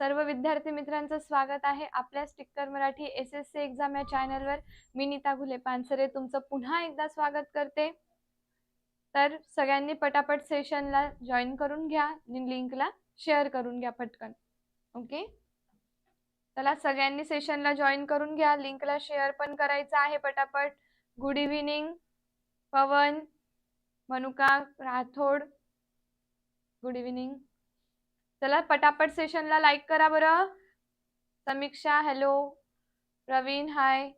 सर्व विद्यार्थी मित्रांचं स्वागत आहे आपल्या sticker Marathi S S C exam या चॅनलवर मी नीता घुले पानसरे तुमचं पुन्हा एकदा स्वागत करते. तर सगळ्यांनी पटापट सेशनला जॉईन करून घ्या लिंकला शेअर करून घ्या पटकन. ओके चला सगळ्यांनी सेशनला जॉईन करून घ्या. लिंकला शेअर पण करायचं आहे पटापट. गुड इव्हिनिंग पवन मनुका राठोड. गुड इव्हिनिंग चला पटापट सेशनला लाईक करा बरं. Samiksha hello Pravin hi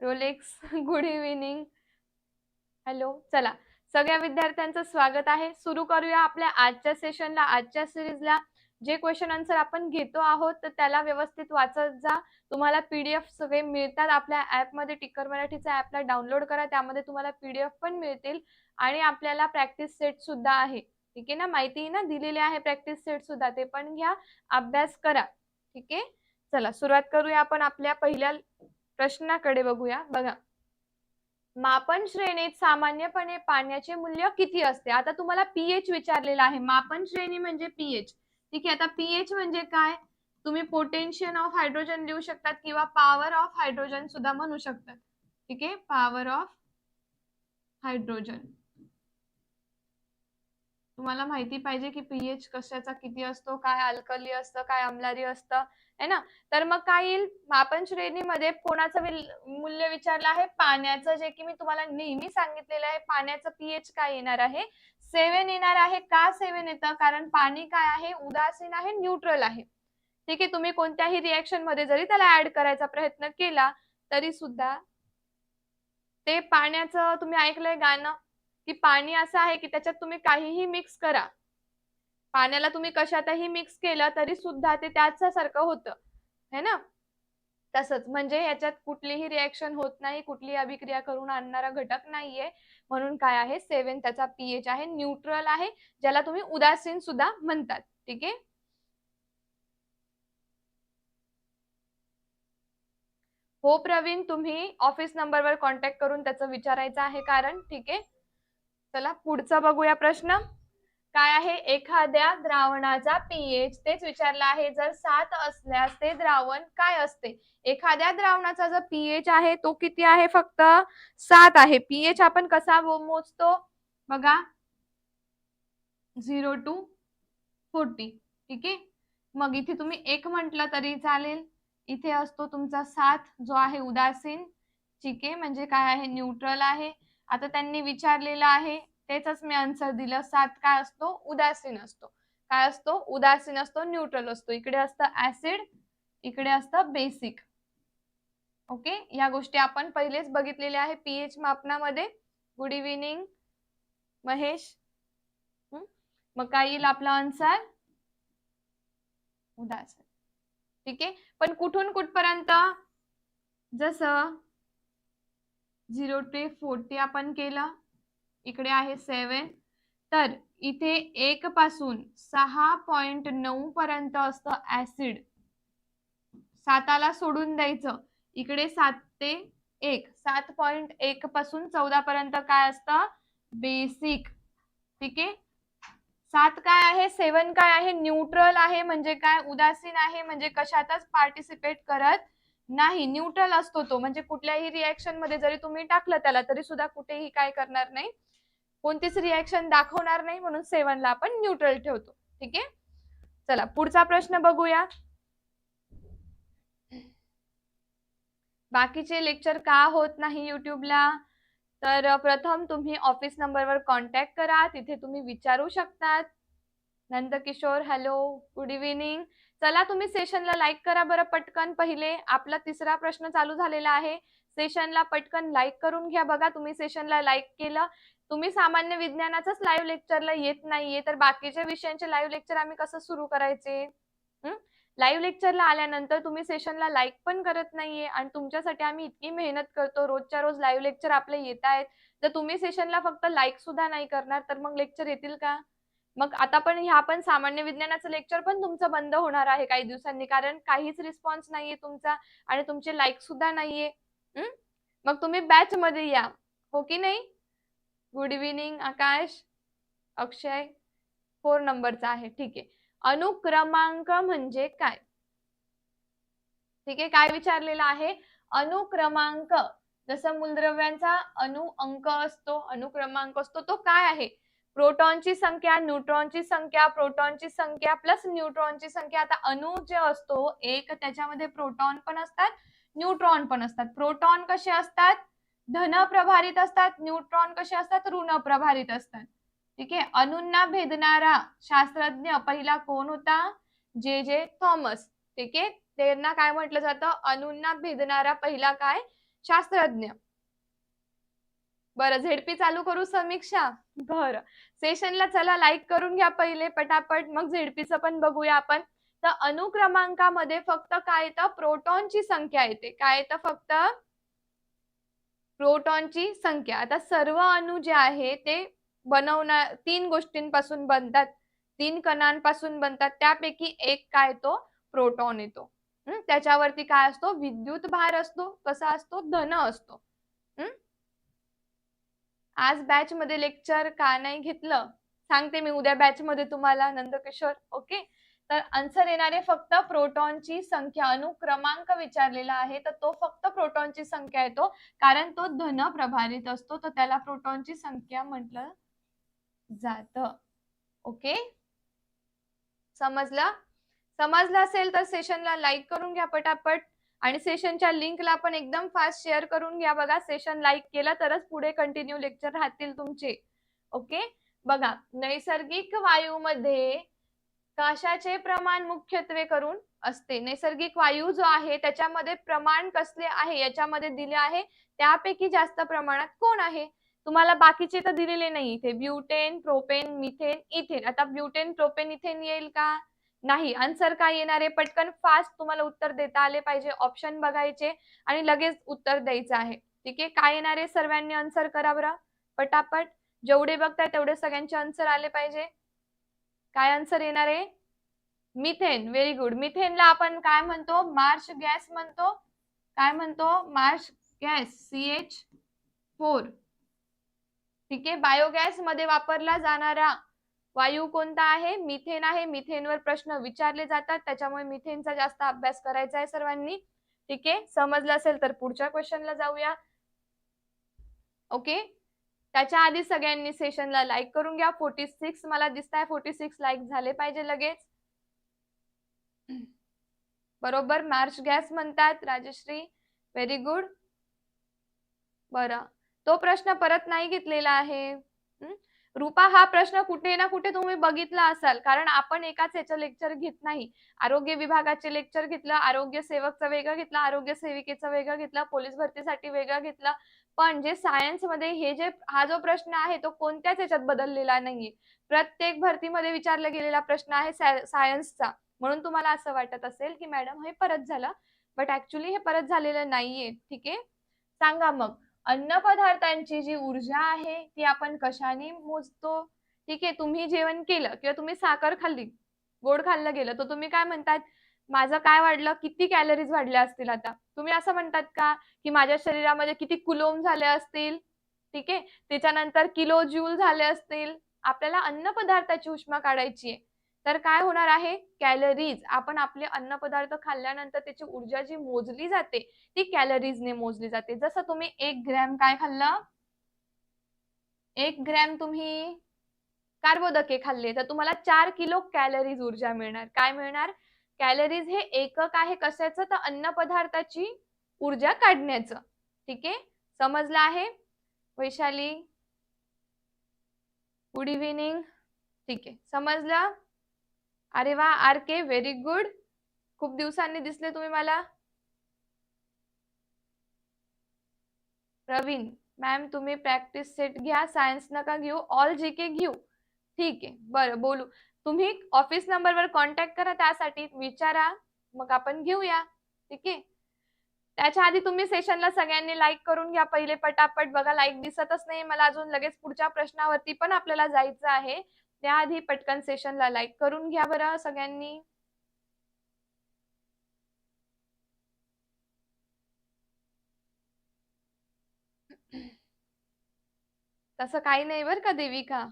Rolex good evening hello चला सगळ्या विद्यार्थ्यांचं स्वागत आहे. सुरू करूया आपल्या आजच्या सेशनला आजच्या सिरीजला जे क्वेश्चन आन्सर आपण घेतो आहोत तर त्याला व्यवस्थित वाचत जा. तुम्हाला पीडीएफ सगळे मिळतात आपल्या ॲपमध्ये टिक्कर मराठीच्या ॲपला डाउनलोड करा. त्यामध्ये तुम्हाला पीडीएफ पण मिळतील. आणि आपल्याला प्रॅक्टिस सेट सुद्धा आहे. ठीक आहे ना? माहिती ना? दिलेली आहे प्रॅक्टिस सेट सुद्धा. ते पण घ्या. अभ्यास करा. ठीक आहे? चला सुरुवात करूया आपण आपल्या पहिल्या प्रश्नाकडे बघूया. बघा. मापन श्रेणीत सामान्यपणे पाण्याचे मूल्य किती असते? आता तुम्हाला पीएच विचारलेला आहे. मापन श्रेणी म्हणजे पीएच ठीक आहे? आता पीएच म्हणजे काय? तुम्ही पोटेन्शियल ऑफ हायड्रोजन लिहू शकतात किंवा पॉवर ऑफ हायड्रोजन सुद्धा म्हणू शकतात. ठीक आहे? पॉवर ऑफ हायड्रोजन तुम्हाला माहिती पाहिजे की पीएच कशाचा किती असतो काय अल्कली असतं काय अमलारी असतं है ना? तर मग काय येईल? मापन श्रेणीमध्ये कोणाचं मूल्य विचारलं आहे? पाण्याचं जे की मी तुम्हाला नेहमी सांगितलेलं आहे पाण्याचं पीएच काय येणार आहे? सेवन येणार आहे का सेवन येतं? कारण पाणी काय आहे? उदासीन आहे न्यूट्रल आहे. ठीक आहे तुम्ही कोणत्याही रिएक्शनमध्ये जरी त्याला ऍड करायचा प्रयत्न केला तरी सुद्धा ते पाण्याचं तुम्ही ऐकलंय गाणं? की पाणी असं आहे की त्याच्यात तुम्ही काहीही मिक्स करा. पाण्याला तुम्ही कशातही मिक्स केलं तरी सुद्धा ते त्याच्यासारखं होतं. है ना? तसंच म्हणजे याच्यात कुठलीही रिॲक्शन होत नाही कुठलीही अभिक्रिया करून आणणारा घटक नाहीये. म्हणून काय आहे? सेवन त्याचा पीएच आहे न्यूट्रल आहे ज्याला तुम्ही उदासीन सुद्धा म्हणतात. ठीक आहे? हो प्रवीण तुम्ही ऑफिस नंबरवर कॉन्टॅक्ट करून त्याचं विचारायचं आहे कारण. ठीक आहे? चला पुढचा बघूया प्रश्न. काय आहे? एखाद्या द्रावणाचा पीएच तेच विचारला आहे. जर सात असल्यास ते द्रावण काय असते? एखाद्या द्रावणाचा जो पीएच आहे तो किती आहे फक्त? सात आहे. पीएच आपण कसा मोजतो? बघा. Zero to forty. ठीक आहे? मग इथे तुम्ही एक म्हटलं तरी चालेल. इथे असतो तुमचा सात जो आहे उदासीन. ठीक आहे? म्हणजे काय आहे? न्यूट्रल आहे. आता त्यांनी विचारलेलं आहे तेच मी आन्सर दिलं. सात काय असतो? उदासीन असतो काय असतो? उदासीन असतो न्यूट्रल असतो. इकडे असतं ऍसिड इकडे असतं बेसिक ओके या गोष्टी आपण पहिलेच बघितलेल्या आहे पीएच मापनामध्ये. Good evening Mahesh. मग काय येईल आपला आन्सर उदासीन ठीक आहे? पण कुठून कुठपर्यंत? जसं झिरो ते फोर्टी आपण केलं. इकडे आहे सेवन तर इथे एक पासून सहा पॉइंट नऊ पर्यंत असतं ऍसिड साताला सोडून द्यायचं. इकडे सात ते एक. सात पॉइंट एक पासून चौदा पर्यंत काय असतं? बेसिक. ठीक आहे? सात काय आहे? सेवन काय आहे? न्यूट्रल आहे. म्हणजे काय? उदासीन आहे. म्हणजे कशातच पार्टिसिपेट करत नाही न्यूट्रल असतो तो. म्हणजे कुठल्याही रिॲक्शनमध्ये जरी तुम्ही टाकलं त्याला तरी सुद्धा कुठेही काय करणार नाही. कोणतीच रिॲक्शन दाखवणार नाही म्हणून सेवनला आपण न्यूट्रल ठेवतो. ठीक आहे? चला पुढचा प्रश्न बघूया. बाकीचे लेक्चर का होत नाही युट्यूबला तर प्रथम तुम्ही ऑफिस नंबरवर कॉन्टॅक्ट करा. तिथे तुम्ही विचारू शकतात. नंदकिशोर हॅलो गुड इव्हिनिंग चला तुम्ही सेशनला लाईक करा बरं पटकन. पहिले आपला तिसरा प्रश्न चालू झालेला आहे. सेशनला पटकन लाईक करून घ्या बघा. तुम्ही सेशनला लाईक केलं. तुम्ही सामान्य विज्ञानाचंच लाईव्ह लेक्चरला येत नाहीये. तर बाकीच्या विषयांचे लाईव्ह लेक्चर आम्ही कसं सुरू करायचे? लाईव्ह लेक्चरला आल्यानंतर तुम्ही सेशनला लाईक पण करत नाहीये आणि तुमच्यासाठी आम्ही इतकी मेहनत करतो. रोजच्या रोज लाईव्ह लेक्चर आपले येत आहेत. जर तुम्ही सेशनला फक्त लाईक सुद्धा नाही करणार तर मग लेक्चर येतील का? मग आता पण ह्या पण सामान्य विज्ञानाचं लेक्चर पण तुमचं बंद होणार आहे काही दिवसांनी कारण काहीच रिस्पॉन्स नाहीये तुमचा आणि तुमचे लाईक सुद्धा नाहीये. मग तुम्ही बॅच मध्ये या. हो की नाही? Good evening Akash. Akshay. Four नंबरचा आहे. ठीक आहे. अनुक्रमांक म्हणजे काय? ठीक आहे काय विचारलेलं आहे? अनुक्रमांक. जसं मूलद्रव्यांचा अणु अंक असतो अनुक्रमांक असतो तो काय आहे? प्रोटॉनची संख्या न्यूट्रॉनची संख्या प्रोटॉनची संख्या प्लस न्यूट्रॉनची संख्या. आता अणु जे असतो एक त्याच्यामध्ये प्रोटॉन पण असतात न्यूट्रॉन पण असतात. प्रोटॉन कसे असतात? धन प्रभारित असतात न्यूट्रॉन कसे असतात? ऋण प्रभारित असतात. ठीक आहे? अणूंना भेदणारा शास्त्रज्ञ पहिला कोण होता? जे जे थॉमस. ठीक आहे? त्यांना काय म्हटलं जातं? अणूंना भेदणारा पहिला काय? शास्त्रज्ञ. बरं झेडपी चालू करू समीक्षा? बरं. सेशनला चला लाईक करून घ्या पहिले पटापट. मग झेडपीचं पण बघूया आपण. तर अनुक्रमांकामध्ये फक्त काय येतं? प्रोटॉनची संख्या येते. काय येतं फक्त? प्रोटॉनची संख्या. आता सर्व अणू जे आहे ते बनवणार तीन गोष्टींपासून बनतात. तीन कणांपासून बनतात. त्यापैकी एक काय तो प्रोटॉन येतो. त्याच्यावरती काय असतो? विद्युत भार असतो. कसा असतो? धन असतो. आज बॅच मध्ये लेक्चर का नाही घेतलं? सांगते मी उद्या बॅच मध्ये तुम्हाला नंदकिशोर. ओके तर आन्सर येणारे फक्त प्रोटॉनची संख्या. अनुक्रमांक विचारलेला आहे तर तो फक्त प्रोटॉनची संख्या येतो. कारण तो धन प्रभारित असतो तर त्याला प्रोटॉनची संख्या म्हटलं जात. ओके समजलं? समजलं असेल तर सेशनला लाईक करून घ्या पटापट. आणि सेशनच्या लिंकला आपण एकदम फास्ट शेअर करून घ्या बघा. सेशन लाईक केलं तरच पुढे कंटिन्यू लेक्चर राहतील तुमचे. ओके बघा नैसर्गिक वायूमध्ये कशाचे प्रमाण मुख्यत्वे करून असते. नैसर्गिक वायू जो आहे त्याच्यामध्ये प्रमाण कसले आहे याच्यामध्ये दिले आहे त्यापैकी जास्त प्रमाणात कोण आहे? तुम्हाला बाकीचे तर दिलेले नाही इथे. Butane propane methane ethane. आता ब्युटेन प्रोपेन इथेन येईल का? नाही. आन्सर काय येणार आहे? पटकन फास्ट तुम्हाला उत्तर देता आले पाहिजे. ऑप्शन बघायचे आणि लगेच उत्तर द्यायचं आहे. ठीक आहे? काय येणार आहे? सर्वांनी आन्सर करा बरं. पटापट. जेवढे बघताय तेवढे सगळ्यांचे आन्सर आले पाहिजे. काय आन्सर येणार आहे? मिथेन व्हेरी गुड मिथेनला आपण काय म्हणतो? मार्च गॅस म्हणतो. काय म्हणतो? Marsh gas C H four ठीक आहे? बायोगॅसमध्ये वापरला जाणारा वायू कोणता आहे? मिथेन आहे. मिथेनवर प्रश्न विचारले जातात. त्याच्यामुळे मिथेनचा जास्त अभ्यास करायचा आहे सर्वांनी. ठीक आहे? समजलं असेल तर पुढच्या क्वेश्चनला जाऊया. ओके त्याच्या आधी सगळ्यांनी सेशनला लाईक करून घ्या. फोर्टी सिक्स मला दिसत आहे फोर्टी सिक्स लाईक झाले पाहिजे लगेच. बरोबर? मार्च गॅस म्हणतात. राजश्री व्हेरी गुड बरं. तो प्रश्न परत नाही घेतलेला आहे. रुपा हा प्रश्न कुठे ना कुठे तुम्ही बघितला असाल. कारण आपण एकाच याचं लेक्चर घेत नाही. आरोग्य विभागाचे लेक्चर घेतलं आरोग्य सेवकचं वेगळं घेतलं आरोग्य सेविकेचं वेगळं घेतलं पोलीस भरतीसाठी वेगळं घेतलं. पण जे सायन्समध्ये हे जे हा जो प्रश्न आहे तो कोणत्याच याच्यात बदललेला नाहीये. प्रत्येक भरतीमध्ये विचारला गेलेला प्रश्न आहे सायन्सचा म्हणून तुम्हाला असं वाटत असेल की मॅडम हे परत झालं. बट ऍक्च्युली हे परत झालेलं नाहीये. ठीक आहे? सांगा मग. अन्न पदार्थांची जी ऊर्जा आहे ती आपण कशाने मोजतो? ठीक आहे तुम्ही जेवण केलं किंवा तुम्ही साखर खाल्ली गोड खाल्लं गेलं तर तुम्ही काय म्हणतात? माझं काय वाढलं? किती कॅलरीज वाढल्या असतील आता? तुम्ही असं म्हणतात का? की माझ्या शरीरामध्ये किती कुलोम झाले असतील? ठीक आहे त्याच्यानंतर किलो ज्यूल झाले असतील? आपल्याला अन्न पदार्थाची उष्मा काढायची आहे. तर काय होणार आहे? कॅलरीज आपण आपले अन्न पदार्थ खाल्ल्यानंतर त्याची ऊर्जा जी मोजली जाते ती कॅलरीजने मोजली जाते. जसं तुम्ही एक ग्रॅम काय खाल्लं? एक ग्रॅम तुम्ही कार्बोदके खाल्ले तर तुम्हाला चार किलो कॅलरीज ऊर्जा मिळणार. काय मिळणार? कॅलरीज हे एकक आहे कशाचं? तर अन्न पदार्थाची ऊर्जा काढण्याचं. ठीक आहे? समजलं आहे? वैशाली गुड इव्हिनिंग ठीक आहे. समजलं? अरे वा आर के व्हेरी गुड खूप दिवसांनी दिसले तुम्ही मला. प्रवीण मॅम तुम्ही प्रॅक्टिस सेट घ्या सायन्स नका घेऊ ऑल जी के घेऊ. ठीक आहे बरं बोलू. तुम्ही ऑफिस नंबरवर कॉन्टॅक्ट करा त्यासाठी विचारा. मग आपण घेऊया. ठीक आहे? त्याच्या आधी तुम्ही सेशनला सगळ्यांनी लाईक करून घ्या पहिले पटापट. बघा लाईक दिसतच नाही मला अजून लगेच पुढच्या प्रश्नावरती पण आपल्याला जायचं आहे. त्याआधी पटकन सेशनला लाईक करून घ्या बरं सगळ्यांनी. तसं काही नाही बर का देविका?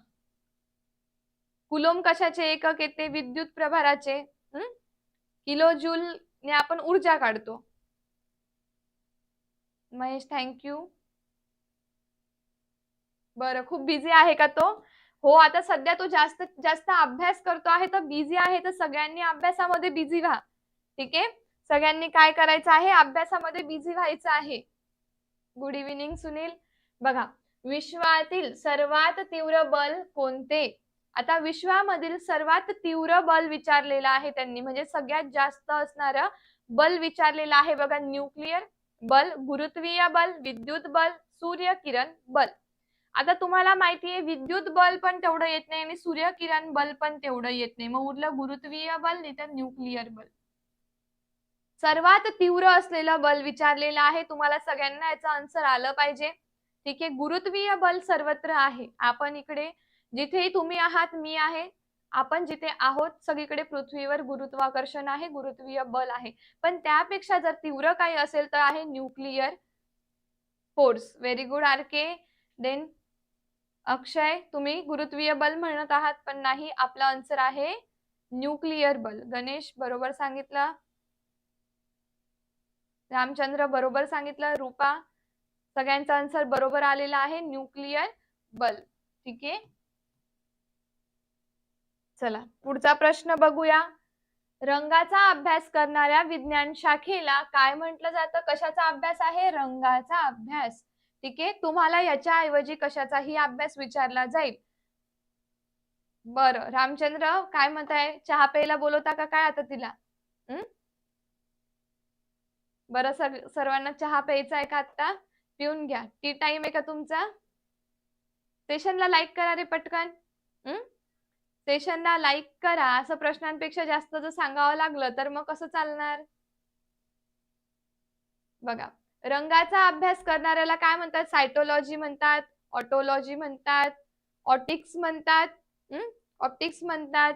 कुलोम कशाचे? एकक येते विद्युत प्रभाराचे. हम्म किलो जूल ने आपण ऊर्जा काढतो. महेश थँक्यू बरं खूप बिझी आहे का तो? हो आता सध्या तो जास्त जास्त अभ्यास करतो आहे तर बिझी आहे तर सगळ्यांनी अभ्यासामध्ये बिझी व्हा. ठीक आहे? सगळ्यांनी काय करायचं आहे? अभ्यासामध्ये बिझी व्हायचं आहे. Good evening Sunil. बघा विश्वातील सर्वात तीव्र बल कोणते? आता विश्वामधील सर्वात तीव्र बल विचारलेलं आहे त्यांनी. म्हणजे सगळ्यात जास्त असणार बल विचारलेलं आहे बघा न्यूक्लिअर बल गुरुत्वीय बल विद्युत बल सूर्य किरण बल. आता तुम्हाला माहिती आहे विद्युत बल पण तेवढं येत नाही आणि सूर्य किरण बल पण तेवढं येत नाही. मग उरलं गुरुत्वीय बल नाही तर न्यूक्लिअर बल. सर्वात तीव्र असलेलं बल विचारलेलं आहे. तुम्हाला सगळ्यांना याचा आन्सर आलं पाहिजे. ठीक आहे गुरुत्वीय बल सर्वत्र आहे. आपण इकडे जिथेही तुम्ही आहात मी आहे. आपण जिथे आहोत सगळीकडे पृथ्वीवर गुरुत्वाकर्षण आहे गुरुत्वीय बल आहे. पण त्यापेक्षा जर तीव्र काही असेल तर आहे nuclear force. Very good R K then Akshay तुम्ही गुरुत्वीय बल म्हणत आहात पण नाही आपला आन्सर आहे न्यूक्लिअर बल. गणेश बरोबर सांगितलं? रामचंद्र बरोबर सांगितलं? रूपा सगळ्यांचा आन्सर बरोबर आलेला आहे न्यूक्लिअर बल. ठीक आहे? चला पुढचा प्रश्न बघूया. रंगाचा अभ्यास करणाऱ्या विज्ञान शाखेला काय म्हटलं जातं? कशाचा अभ्यास आहे? रंगाचा अभ्यास. ठीक आहे? तुम्हाला याच्या ऐवजी कशाचाही अभ्यास विचारला जाईल. बर. रामचंद्र काय म्हणत आहे चहा प्यायला बोलवता का? काय आता तिला? हम्म बरं सर्वांना चहा प्यायचा आहे का आता पिऊन घ्या. टी टाइम आहे का तुमचा? सेशनला लाईक करा रे पटकन. हम्म सेशनला लाईक करा. असं प्रश्नांपेक्षा जास्त जर सांगावं लागलं तर मग कसं चालणार? बघा. रंगाचा अभ्यास करणाऱ्याला काय म्हणतात? सायटोलॉजी म्हणतात ऑटोलॉजी म्हणतात ऑटिक्स म्हणतात ऑप्टिक्स म्हणतात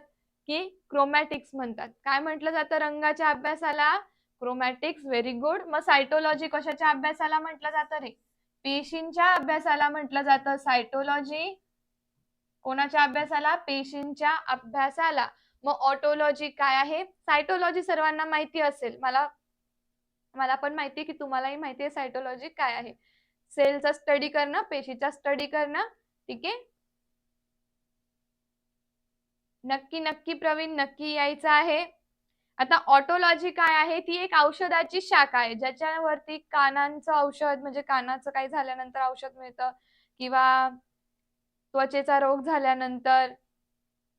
की क्रोमॅटिक्स म्हणतात. काय म्हटलं जातं रंगाच्या अभ्यासाला? क्रोमॅटिक्स व्हेरी गुड मग सायटोलॉजी कशाच्या अभ्यासाला म्हटलं जातं रे? पेशींच्या अभ्यासाला म्हटलं जातं. सायटोलॉजी कोणाच्या अभ्यासाला? पेशींच्या अभ्यासाला. मग ऑटोलॉजी काय आहे? सायटोलॉजी सर्वांना माहिती असेल. मला मला पण माहिती आहे की तुम्हालाही माहिती आहे सायटोलॉजी काय आहे. सेलचा स्टडी करणं पेशीचा स्टडी करणं ठीक आहे? नक्की नक्की प्रवीण नक्की यायचं आहे. आता ऑटोलॉजी काय आहे? ती एक औषधाची शाखा आहे ज्याच्यावरती कानांचं औषध म्हणजे कानाचं काही झाल्यानंतर औषध मिळतं किंवा त्वचेचा रोग झाल्यानंतर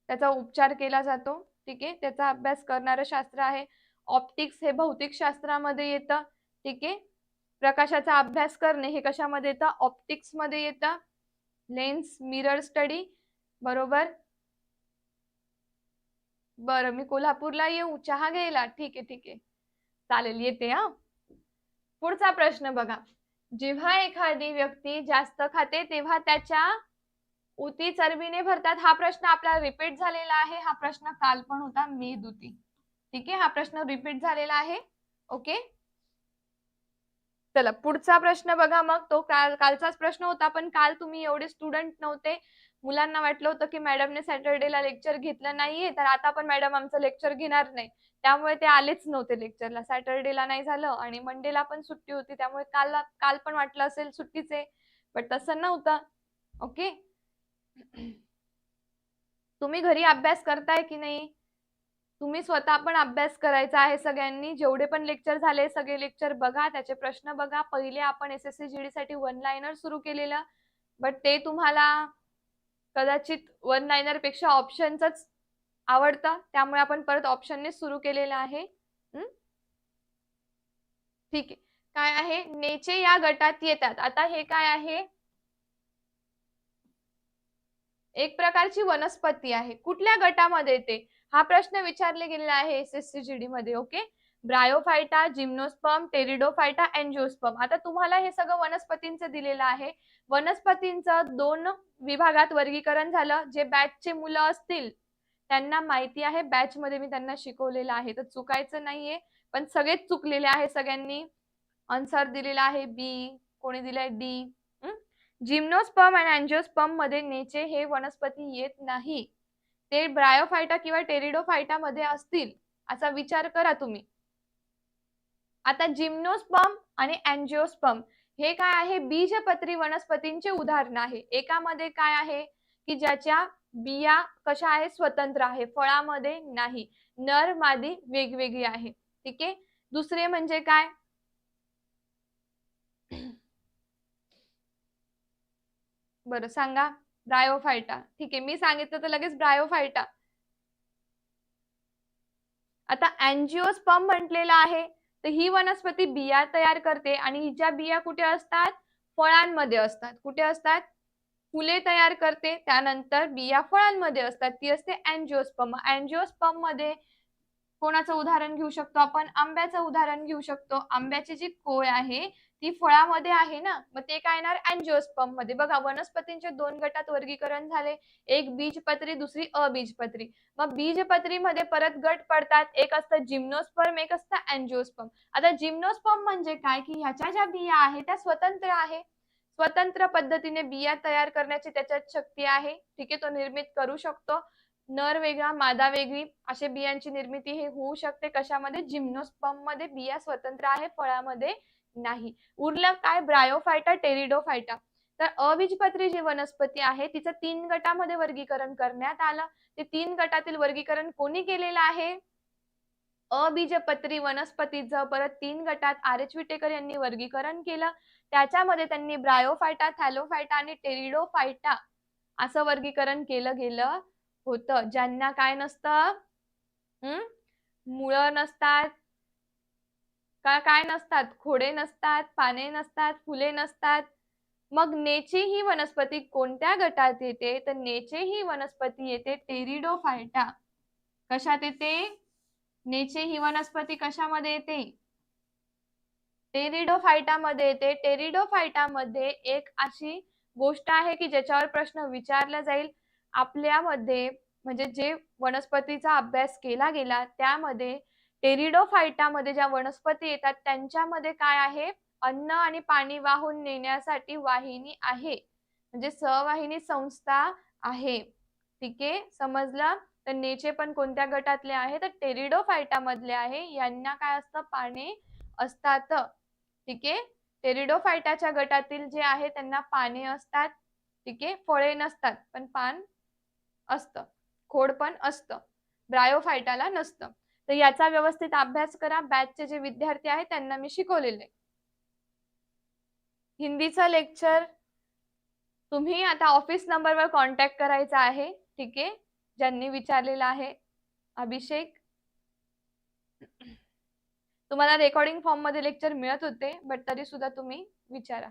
त्याचा उपचार केला जातो ठीक आहे? त्याचा अभ्यास करणारं शास्त्र आहे. ऑप्टिक्स हे भौतिक शास्त्रामध्ये येतं ठीक आहे? प्रकाशाचा अभ्यास करणे हे कशामध्ये येतं? ऑप्टिक्समध्ये येतं. लेन्स मिरर स्टडी बरोबर? बरं मी कोल्हापूरला येऊ चहा घ्यायला. ठीक आहे ठीक आहे. चालेल येते हा. पुढचा प्रश्न बघा. जेव्हा एखादी व्यक्ती जास्त खाते तेव्हा त्याच्या उती चरबीने भरतात. हा प्रश्न आपला रिपीट झालेला आहे. हा प्रश्न काल पण होता. मेदुती ठीक आहे? हा प्रश्न रिपीट झालेला आहे. ओके चला पुढचा प्रश्न बघा मग. तो काल कालचाच प्रश्न होता पण काल तुम्ही एवढे स्टुडंट नव्हते. मुलांना वाटलं होतं की मॅडमने सॅटर्डेला लेक्चर घेतलं नाहीये तर आता पण मॅडम आमचं लेक्चर घेणार नाही. त्यामुळे ते आलेच नव्हते लेक्चरला सॅटर्डेला नाही झालं आणि मंडेला पण सुट्टी होती त्यामुळे काल काल पण वाटलं असेल सुट्टीचे बट तसं नव्हतं. ओके तुम्ही घरी अभ्यास करताय की नाही? तुम्ही स्वतः पण अभ्यास करायचा आहे सगळ्यांनी. जेवढे पण लेक्चर झाले सगळे लेक्चर बघा. त्याचे प्रश्न बघा. पहिले आपण S S C G D साठी वन लायनर सुरू केलेलं. बट ते तुम्हाला कदाचित वन लायनरपेक्षा ऑप्शनच आवडतं. त्यामुळे आपण परत ऑप्शनने सुरू केलेलं आहे. ठीक आहे. काय आहे? नेचे या गटात येतात. आता हे काय आहे? एक प्रकारची वनस्पती आहे. कुठल्या गटामध्ये येते हा प्रश्न विचारले गेलेला आहे S S C G D मध्ये okay bryophyta gymnosperm pteridophyta angiosperm आता तुम्हाला हे सगळं वनस्पतींचं दिलेलं आहे. वनस्पतींचं दोन विभागात वर्गीकरण झालं. जे बॅचचे मुलं असतील त्यांना माहिती आहे. बॅच मध्ये मी त्यांना शिकवलेलं आहे. तर चुकायचं नाहीये. पण सगळेच चुकलेले आहे सगळ्यांनी. आन्सर दिलेला आहे बी कोणी दिलाय डी जिम्नोस्पम आणि अँजिओस्पममध्ये नेचे हे वनस्पती येत नाही. ते ब्रायोफायटा किंवा टेरिडोफायटा मध्ये असतील असा विचार करा तुम्ही. आता जिम्नोस्पम आणि अँजिओस्पम हे काय आहे? बीजपत्री वनस्पतींचे उदाहरण आहे. एकामध्ये काय आहे? की ज्याच्या बिया कशा आहे स्वतंत्र आहे. फळामध्ये नाही. नर मादी वेगवेगळी आहे. ठीक आहे? दुसरे म्हणजे काय? बरं सांगा. ब्रायोफायटा ठीक आहे मी सांगितलं तर लगेच ब्रायोफायटा आता अँजिओस्पम म्हटलेला आहे तर ही वनस्पती बिया तयार करते आणि हिच्या बिया कुठे असतात? फळांमध्ये असतात. कुठे असतात? फुले तयार करते त्यानंतर बिया फळांमध्ये असतात. ती असते अँजिओस्पम अँजिओस्पममध्ये कोणाचं उदाहरण घेऊ शकतो आपण? आंब्याचं उदाहरण घेऊ शकतो. आंब्याची जी कोळ आहे ती फळामध्ये आहे ना मग ते काय येणार? अँजिओस्पममध्ये. बघा वनस्पतींचे दोन गटात वर्गीकरण झाले. एक बीजपत्री दुसरी अबीजपत्री. मग बीजपत्री मध्ये परत गट पडतात. एक असतं जिम्नोस्पर्म एक असतं अँजिओस्पम आता जिम्नोस्पर्म म्हणजे काय? की ह्याच्या ज्या बिया आहेत त्या स्वतंत्र आहे. स्वतंत्र पद्धतीने बिया तयार करण्याची त्याच्यात शक्ती आहे. ठीक आहे तो निर्मित करू शकतो. नर वेगळा मादा वेगळी अशा बियांची निर्मिती हे होऊ शकते. कशामध्ये? जिम्नोस्पममध्ये बिया स्वतंत्र आहे फळामध्ये नाही. उरलं काय? Bryophyta pteridophyta. तर अबीजपत्री जी वनस्पती आहे तिचं तीन गटामध्ये वर्गीकरण करण्यात आलं. ते तीन गटातील वर्गीकरण कोणी केलेलं आहे? अबीजपत्री वनस्पतीचं परत तीन गटात आर एच विटेकर यांनी वर्गीकरण केलं. त्याच्यामध्ये त्यांनी ब्रायोफायटा थॅलोफायटा आणि टेरिडोफायटा असं वर्गीकरण केलं गेलं होतं. ज्यांना काय नसतं? हम्म मुळं नसतात. का काय नसतात? खोडे नसतात पाने नसतात फुले नसतात. मग नेचे ही वनस्पती कोणत्या गटात येते? तर नेचे ही वनस्पती येते टेरिडोफायटा. कशात येते? नेचे ही वनस्पती कशामध्ये येते? टेरिडोफायटामध्ये येते. टेरिडोफायटामध्ये एक अशी गोष्ट आहे की ज्याच्यावर प्रश्न विचारला जाईल. आपल्यामध्ये म्हणजे जे वनस्पतीचा अभ्यास केला गेला त्यामध्ये टेरिडोफायटामध्ये ज्या वनस्पती येतात त्यांच्यामध्ये काय आहे? अन्न आणि पाणी वाहून नेण्यासाठी वाहिनी आहे. म्हणजे सहवाहिनी संस्था आहे. ठीक आहे? समजलं? तर नेचे पण कोणत्या गटातले आहे? तर टेरिडोफायटा मधले आहे. यांना काय असतं? पाने असतात. ठीक आहे? टेरिडोफायटाच्या गटातील जे आहे त्यांना पाने असतात. ठीक आहे? फळे नसतात पण पान असतं. खोड पण असतं. ब्रायोफायटाला नसतं. तर याचा व्यवस्थित अभ्यास करा. बॅचचे जे विद्यार्थी आहेत त्यांना मी शिकवलेले हिंदीचं लेक्चर तुम्ही आता ऑफिस नंबरवर कॉन्टॅक्ट करायचा आहे. ठीक आहे? ज्यांनी विचारलेलं आहे. अभिषेक. तुम्हाला रेकॉर्डिंग फॉर्ममध्ये लेक्चर मिळत होते बट तरी सुद्धा तुम्ही विचारा.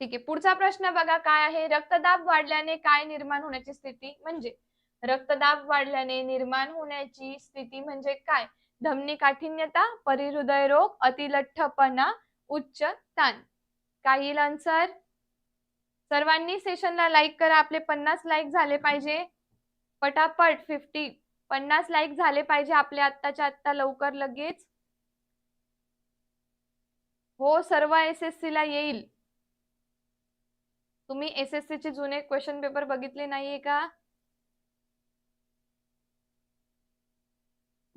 ठीक आहे? पुढचा प्रश्न बघा काय आहे? रक्तदाब वाढल्याने काय निर्माण होण्याची स्थिती? म्हणजे रक्तदाब वाढल्याने निर्माण होण्याची स्थिती म्हणजे काय? धमनी काठिन्यता परिहृदय रोग अतिलठ्ठपणा उच्च ताण. काय येईल आन्सर सर्वांनी सेशनला लाईक करा. आपले पन्नास लाईक झाले पाहिजे. पटापट. फिफ्टी पन्नास लाईक झाले पाहिजे आपले आत्ताच्या आत्ता लवकर लगेच. हो सर्व एस एस सी ला येईल. तुम्ही एस एस सी चे जुने क्वेश्चन पेपर बघितले नाहीये का?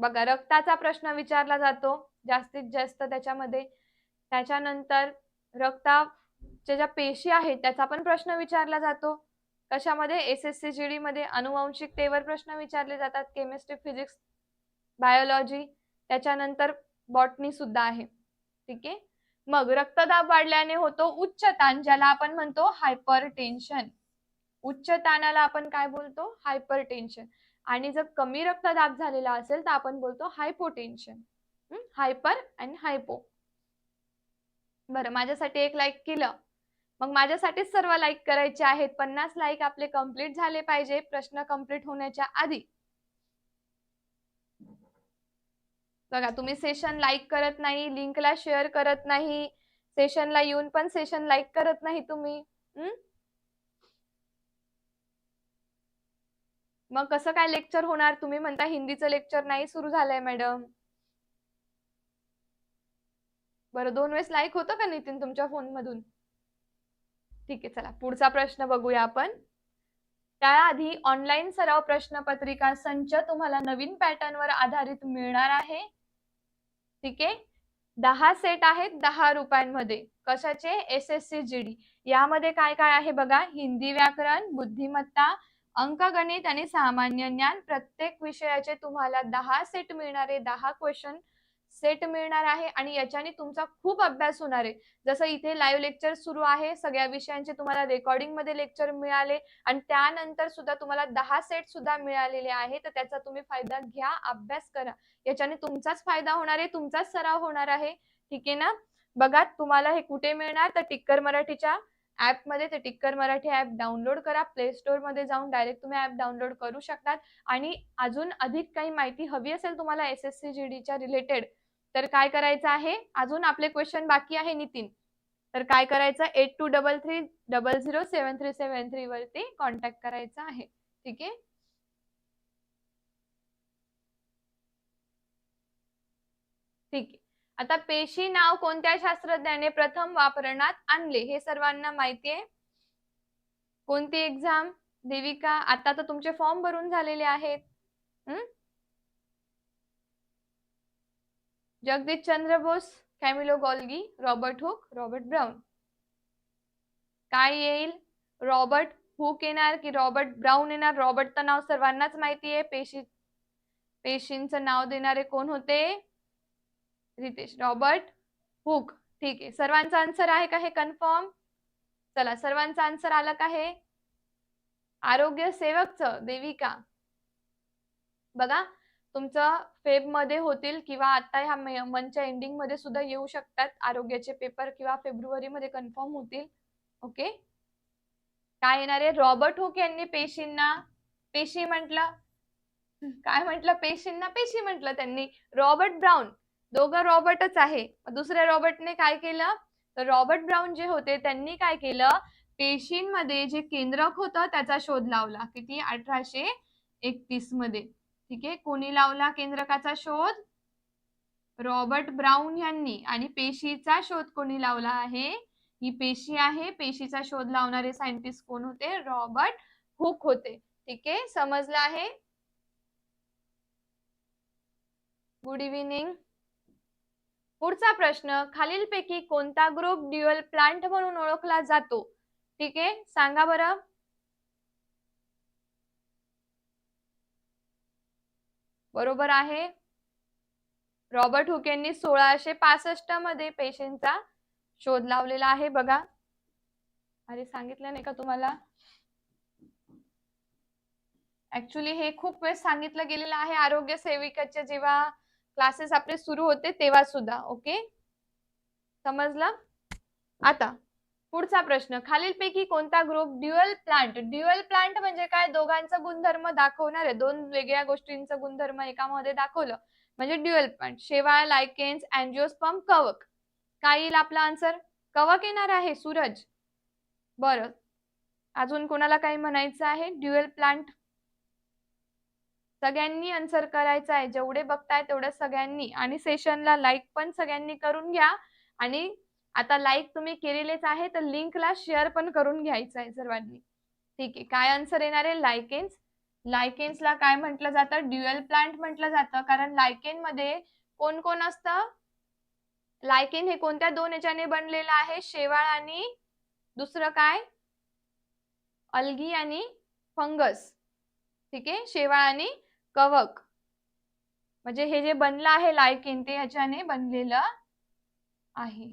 बघा रक्ताचा प्रश्न विचारला जातो. जास्तीत जास्त त्याच्यामध्ये त्याच्यानंतर रक्ताच्या ज्या पेशी आहेत त्याचा पण प्रश्न विचारला जातो. कशामध्ये? S S C G D मध्ये अनुवंशिकतेवर प्रश्न विचारले जातात. केमिस्ट्री फिजिक्स बायोलॉजी त्याच्यानंतर बॉटनी सुद्धा आहे. ठीक आहे? मग रक्तदाब वाढल्याने होतो उच्च ताण ज्याला आपण म्हणतो हायपर टेन्शन उच्च ताणाला आपण काय बोलतो? हायपर टेन्शन आणि जर कमी रक्तदाब झालेला असेल तर आपण बोलतो हायपोटेन्शन हायपर अँड हायपो बरं माझ्यासाठी एक लाईक केलं. मग माझ्यासाठीच सर्व लाईक करायचे आहेत. पन्नास लाईक आपले कंप्लीट झाले पाहिजे. प्रश्न कंप्लीट होण्याच्या आधी. बघा तुम्ही सेशन लाईक करत नाही लिंकला शेअर करत नाही. सेशनला येऊन पण सेशन लाईक करत नाही तुम्ही. मग कसं काय लेक्चर होणार? तुम्ही म्हणता हिंदीचं लेक्चर नाही सुरू झालंय मॅडम बरं दोन वेळेस लाईक होतं का नितीन तुमच्या फोनमधून? ठीक आहे चला. पुढचा प्रश्न बघूया आपण. त्याआधी ऑनलाईन सराव प्रश्नपत्रिका संच तुम्हाला नवीन पॅटर्न वर आधारित मिळणार आहे. ठीक आहे? दहा सेट आहेत दहा रुपयांमध्ये. कशाचे? S S C G D यामध्ये काय काय आहे बघा? हिंदी व्याकरण बुद्धिमत्ता अंकगणित आणि सामान्य ज्ञान प्रत्येक विषयाचे तुम्हाला दहा सेट मिळणारे दहा क्वेश्चन सेट मिळणार आहे आणि याच्याने तुमचा खूप अभ्यास होणार आहे. जसं इथे लाईव्ह लेक्चर सुरू आहे सगळ्या विषयांचे तुम्हाला रेकॉर्डिंगमध्ये लेक्चर मिळाले आणि त्यानंतर सुद्धा तुम्हाला दहा सेट सुद्धा मिळालेले आहे तर त्याचा तुम्ही फायदा घ्या अभ्यास करा. याच्याने तुमचाच फायदा होणार आहे तुमचाच सराव होणार आहे. ठीक आहे ना? बघा तुम्हाला हे कुठे मिळणार? तर टिक्कर मराठीच्या ऍपमध्ये ते टिक्कर मराठी ऍप डाउनलोड करा. प्ले स्टोरमध्ये जाऊन डायरेक्ट तुम्ही ऍप डाउनलोड करू शकतात. आणि अजून अधिक काही माहिती हवी असेल तुम्हाला एस एस सी जी डीच्या रिलेटेड तर काय करायचं आहे? अजून आपले क्वेश्चन बाकी आहे नितीन. तर काय करायचं? Eight two double three double zero seven three seven three वरती कॉन्टॅक्ट करायचा आहे. ठीक आहे? ठीक आहे. आता पेशी नाव कोणत्या शास्त्रज्ञाने प्रथम वापरण्यात आणले? हे सर्वांना माहिती आहे. कोणती एक्झाम देविका आता तर तुमचे फॉर्म भरून झालेले आहेत. हम्म Jagdish Chandra Bose Camillo Golgi Robert Hooke Robert Brown काय येईल? रॉबर्ट हुक येणार की रॉबर्ट ब्राऊन येणार? रॉबर्टचं नाव सर्वांनाच माहिती आहे. पेशी पेशींचं नाव देणारे कोण होते? Ritesh Robert Hooke. ठीक आहे. सर्वांचा आन्सर आहे का हे कन्फर्म चला सर्वांचा आन्सर आला का हे? आरोग्य सेवकचं देविका. बघा तुमचं फेबमध्ये होतील किंवा आता ह्या मंथच्या एंडिंगमध्ये सुद्धा येऊ शकतात. आरोग्याचे पेपर किंवा फेब्रुवारी मध्ये कन्फर्म होतील. ओके काय येणार आहे? रॉबर्ट हुक यांनी पेशींना पेशी म्हटलं. काय म्हटलं? पेशींना? पेशी म्हटलं त्यांनी. Robert Brown. दोघं रॉबर्टच आहे. दुसऱ्या रॉबर्टने काय केलं? तर रॉबर्ट ब्राऊन जे होते त्यांनी काय केलं? पेशींमध्ये जे केंद्रक होतं त्याचा शोध लावला. किती? अठराशे एकतीसमध्ये. ठीक आहे? कोणी लावला केंद्रकाचा शोध? रॉबर्ट ब्राऊन यांनी. आणि पेशीचा शोध कोणी लावला आहे? ही पेशी आहे. पेशीचा शोध लावणारे सायंटिस्ट कोण होते? रॉबर्ट हुक होते. ठीक आहे? समजलं आहे? गुड इव्हिनिंग पुढचा प्रश्न खालीलपैकी कोणता ग्रुप ड्युअल प्लांट म्हणून ओळखला जातो? ठीक आहे सांगा बरं. बरोबर आहे. रॉबर्ट हुक यांनी सोळाशे पासष्टमध्ये पेशंटचा शोध लावलेला आहे बघा. अरे सांगितलं नाही का तुम्हाला? ऍक्च्युली हे खूप वेळ सांगितलं गेलेलं आहे आरोग्य सेविकाचे जेव्हा क्लासेस आपले सुरू होते तेव्हा सुद्धा ओके? समजलं? आता पुढचा प्रश्न. खालीलपैकी कोणता group dual plant dual plant म्हणजे काय? दोघांचा गुणधर्म दाखवणार आहे. दोन वेगळ्या गोष्टींचा गुणधर्म एकामध्ये दाखवलं. म्हणजे ड्युअल प्लांट शेवाळ लायकेन्स अँजिओस्पम कवक. काय येईल आपला आन्सर कवक येणार आहे सूरज. बर. अजून कोणाला काही म्हणायचं आहे? ड्युअल प्लांट सगळ्यांनी आन्सर करायचं आहे. जेवढे बघताय तेवढं सगळ्यांनी आणि सेशनला लाईक पण सगळ्यांनी करून घ्या. आणि आता लाईक तुम्ही केलेलेच आहे तर लिंकला शेअर पण करून घ्यायचं आहे सर्वांनी. ठीक आहे. काय आन्सर येणार आहे? लायकेन्स लायकेन्सला काय म्हटलं जातं? ड्युअल प्लांट म्हटलं जातं. कारण लायकेन मध्ये कोण कोण असतं? लायकेन हे कोणत्या दोन याच्याने बनलेलं आहे? शेवाळ आणि दुसरं काय? अल्गी आणि फंगस ठीक आहे? शेवाळ आणि कवक. म्हणजे हे जे बनलं आहे लायकेन ते ह्याच्याने बनलेलं आहे.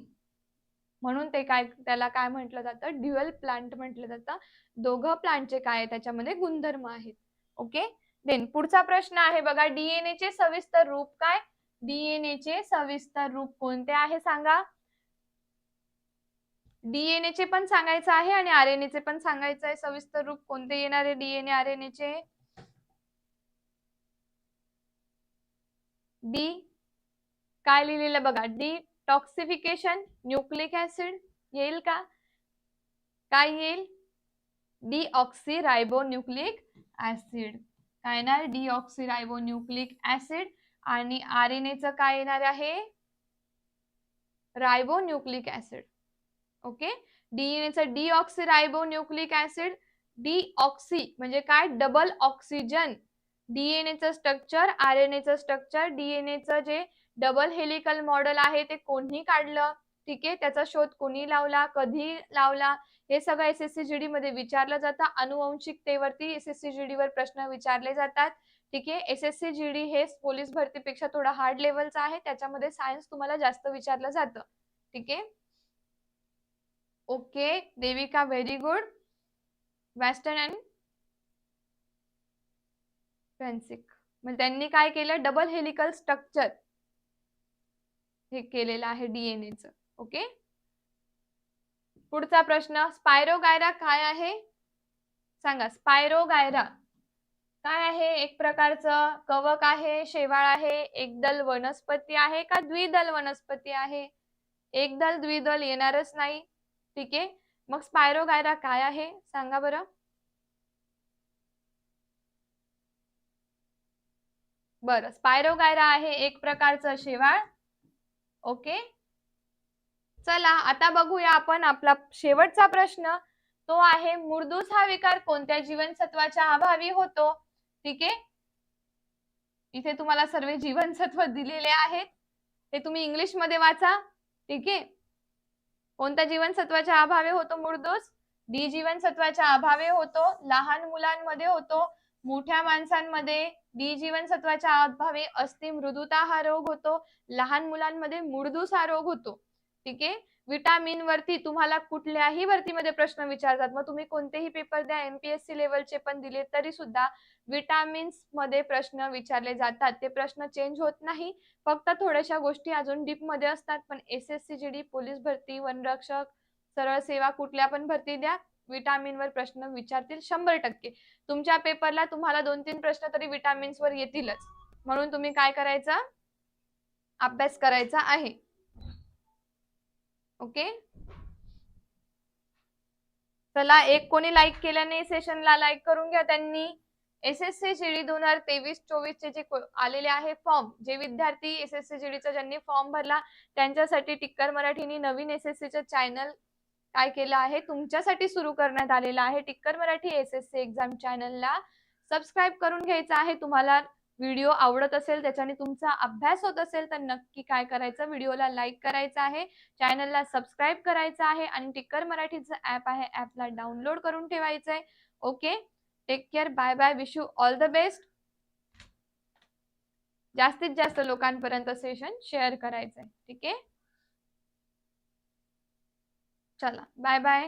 म्हणून ते काय त्याला काय म्हटलं जातं? ड्युअल प्लांट म्हटलं जातं. दोघं प्लांटचे काय त्याच्यामध्ये गुणधर्म आहेत. ओके देन पुढचा प्रश्न आहे बघा डीएनए चे सविस्तर रूप काय? डीएनए चे सविस्तर रूप कोणते आहे सांगा? डीएनए चे पण सांगायचं आहे आणि आरएनए चे पण सांगायचं आहे. सविस्तर रूप कोणते येणार? आहे डीएनए आरएनए चे? डी काय लिहिलेलं बघा? डी टॉक्सिफिकेशन न्यूक्लिक ऍसिड येईल का? काय येईल? डी ऑक्सी रायबोन्यूक्लिक ऍसिड काय येणार? डी ऑक्सी रायबोन्यूक्लिक ऍसिड आणि आर एन एचं काय येणार आहे? रायबोन्यूक्लिक ऍसिड ओके डीएनएचं D oxy रायबोन्यूक्लिक acid deoxy म्हणजे काय? डबल ऑक्सिजन डीएनएचं स्ट्रक्चर आर एन एचं स्ट्रक्चर डीएनएचं जे डबल हेलिकल मॉडेल आहे ते कोणी काढलं ठीक आहे? त्याचा शोध कोणी लावला कधी लावला? हे सगळं S S C G D मध्ये विचारलं जातं. अनुवंशिकतेवरती S S C G D वर प्रश्न विचारले जातात ठीक आहे? S S C G D हे पोलीस भरतीपेक्षा थोडं हार्ड लेवलचं आहे त्याच्यामध्ये सायन्स तुम्हाला जास्त विचारलं जातं ठीक आहे? Okay Devika very good western and forensic म्हणजे त्यांनी काय केलं? डबल हेलिकल स्ट्रक्चर हे केलेलं आहे डीएनएचं ओके पुढचा प्रश्न स्पायरोगायरा काय आहे? सांगा स्पायरोगायरा काय आहे? एक प्रकारचं कवक आहे शेवाळ आहे एकदल वनस्पती आहे का द्विदल वनस्पती आहे? एकदल द्विदल येणारच नाही. ठीक आहे? मग स्पायरोगायरा काय आहे? सांगा बरं. बरं स्पायरोगायरा आहे एक प्रकारचं शेवाळ. ओके. चला आता बघूया आपण आपला शेवटचा प्रश्न. तो आहे मुर्दूस हा विकार कोणत्या जीवनसत्वाच्या अभावी होतो? ठीक आहे? इथे तुम्हाला सर्व जीवनसत्व दिलेले आहेत. ते तुम्ही इंग्लिशमध्ये वाचा. ठीक आहे? कोणत्या जीवनसत्वाच्या अभावे होतो मुर्दूस? डी जीवनसत्वाच्या अभावे होतो लहान मुलांमध्ये होतो मोठ्या माणसांमध्ये डी जीवनसत्वाच्या अभावे अस्थि मृदुता हा रोग होतो. लहान मुलांमध्ये मुर्दूस हा रोग होतो. ठीक आहे? विटामिन वरती तुम्हाला कुठल्याही भरतीमध्ये प्रश्न विचारतात. मग तुम्ही कोणतेही पेपर द्या एमपीएससी लेवलचे पण दिले तरी सुद्धा विटामिन्समध्ये प्रश्न विचारले जातात. ते प्रश्न चेंज होत नाही. फक्त थोड्याशा गोष्टी अजून डीपमध्ये असतात. पण S S C G D police भरती वनरक्षक सरळ सेवा कुठल्या पण भरती द्या. विटामिन वर प्रश्न विचारतील शंभर टक्के. तुमच्या पेपरला तुम्हाला दोन तीन प्रश्न तरी विटामिन्स वर येतीलच. म्हणून तुम्ही काय करायचं? अभ्यास करायचा आहे. ओके चला एक कोणी लाईक केल्याने सेशनला लाईक करून घ्या त्यांनी. एस एस सी जीडी दोन हजार तेवीस चोवीस चे जे आलेले आहे फॉर्म जे विद्यार्थी एस एस सी जीडीचा ज्यांनी फॉर्म भरला त्यांच्यासाठी टिक्कर मराठीने नवीन एस एस सीचं चॅनल काय केलं आहे? तुमच्यासाठी सुरू करण्यात आलेलं आहे. Tikkar Marathi S S C exam चॅनलला सबस्क्राईब करून घ्यायचं आहे. तुम्हाला व्हिडिओ आवडत असेल त्याच्याने तुमचा अभ्यास होत असेल तर नक्की काय करायचं? व्हिडिओला लाईक करायचं आहे चॅनलला सबस्क्राईब करायचं आहे आणि टिक्कर मराठीचं ऍप आहे ऍपला डाउनलोड करून ठेवायचं आहे okay? Take care bye bye wish you all the best. जास्तीत जास्त लोकांपर्यंत सेशन शेअर करायचंय. ठीक आहे? चला बाय बाय